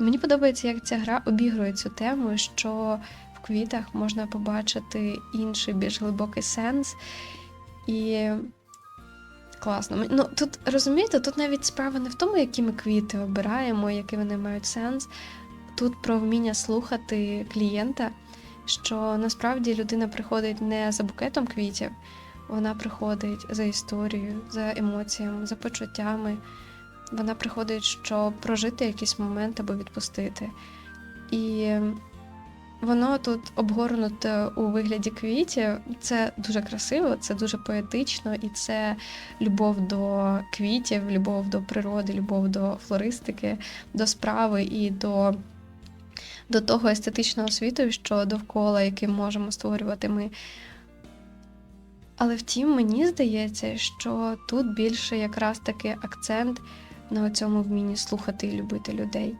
Мені подобається, як ця гра обігрує цю тему, що в квітах можна побачити інший, більш глибокий сенс. І класно. Ну, тут розумієте, тут навіть справа не в тому, які ми квіти обираємо, які вони мають сенс. Тут про вміння слухати клієнта, що насправді людина приходить не за букетом квітів, вона приходить за історією, за емоціями, за почуттями. Вона приходить, щоб прожити якийсь момент або відпустити. І воно тут обгорнуте у вигляді квітів. Це дуже красиво, це дуже поетично, і це любов до квітів, любов до природи, любов до флористики, до справи і до, до того естетичного світу, що довкола, який можемо створювати ми. Але втім, мені здається, що тут більше якраз таки акцент на цьому вмінні слухати і любити людей.